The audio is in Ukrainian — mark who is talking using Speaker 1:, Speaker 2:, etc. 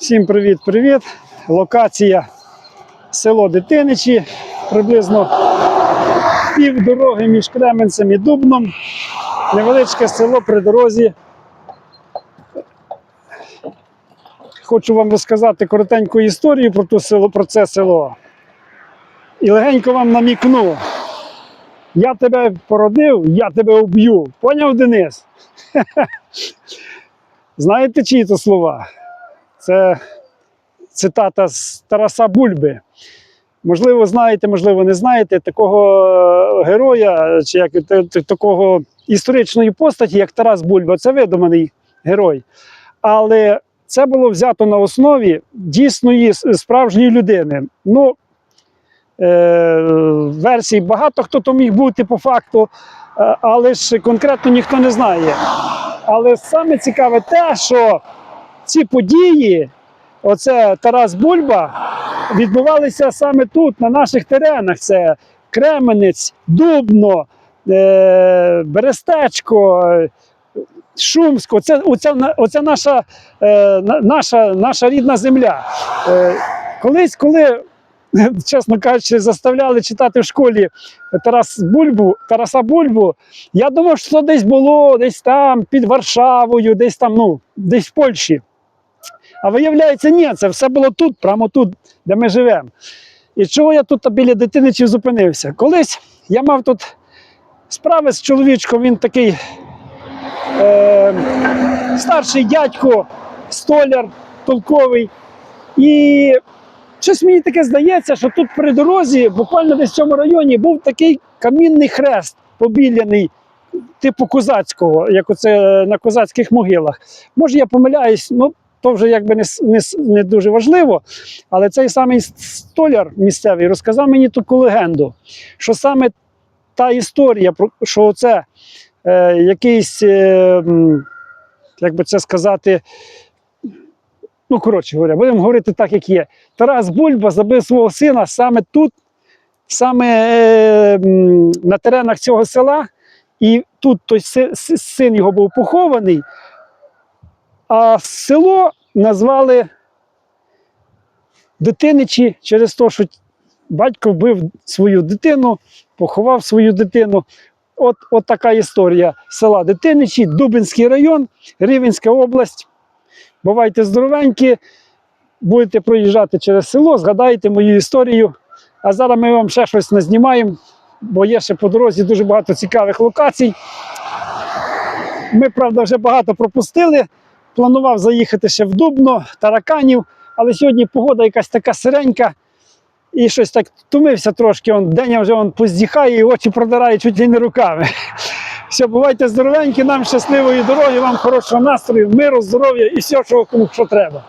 Speaker 1: Всім привіт-привіт. Локація село Дитиничі, приблизно пів дороги між Кременцем і Дубном. Невеличке село при дорозі. Хочу вам розказати коротеньку історію про, ту село, про це село. І легенько вам намікну. Я тебе породив, я тебе вб'ю. Поняв, Денис? Знаєте, чиї то слова? Це цитата з Тараса Бульби. Можливо, знаєте, можливо, не знаєте такого е, героя, чи як та- та- такого історичної постаті, як Тарас Бульба. Це видуманий герой. Але це було взято на основі дійсної справжньої людини. Ну, е, версій багато хто то міг бути по факту, е, але ж конкретно ніхто не знає. Але саме цікаве те, що ці події, оце Тарас Бульба, відбувалися саме тут, на наших теренах. Це Кременець, Дубно, е, Берестечко, Шумсько. Це, оця, оця наша, е, наша, наша рідна земля. Е, колись, коли, чесно кажучи, заставляли читати в школі Тарас Бульбу, Тараса Бульбу, я думав, що десь було десь там під Варшавою, десь там, ну, десь в Польщі. А виявляється, ні, це все було тут, прямо тут, де ми живемо. І чого я тут біля дитиничів зупинився? Колись я мав тут справи з чоловічком, він такий е, старший дядько, столяр толковий. І щось мені таке здається, що тут при дорозі, буквально десь в цьому районі, був такий камінний хрест побіляний, типу козацького, як оце на козацьких могилах. Може, я помиляюсь, ну то вже якби не, не, не дуже важливо. Але цей самий столяр місцевий розказав мені таку легенду, що саме та історія, що це е, якийсь, е, як би це сказати, ну коротше говоря, будемо говорити так, як є. Тарас Бульба забив свого сина саме тут, саме е, на теренах цього села, і тут той си- си- син його був похований, а село назвали дитиничі через те, що батько вбив свою дитину, поховав свою дитину. От, от така історія села Дитиничі, Дубинський район, Рівенська область. Бувайте здоровенькі, будете проїжджати через село, згадаєте мою історію. А зараз ми вам ще щось назнімаємо, бо є ще по дорозі дуже багато цікавих локацій. Ми, правда, вже багато пропустили. Планував заїхати ще в Дубно, Тараканів, але сьогодні погода якась така сиренька. І щось так тумився трошки. Он, Деня вже он поздіхає і очі продирає чуть ли не руками. Все, бувайте здоровенькі, нам щасливої дороги, вам хорошого настрою, миру, здоров'я і всього, що кому що треба.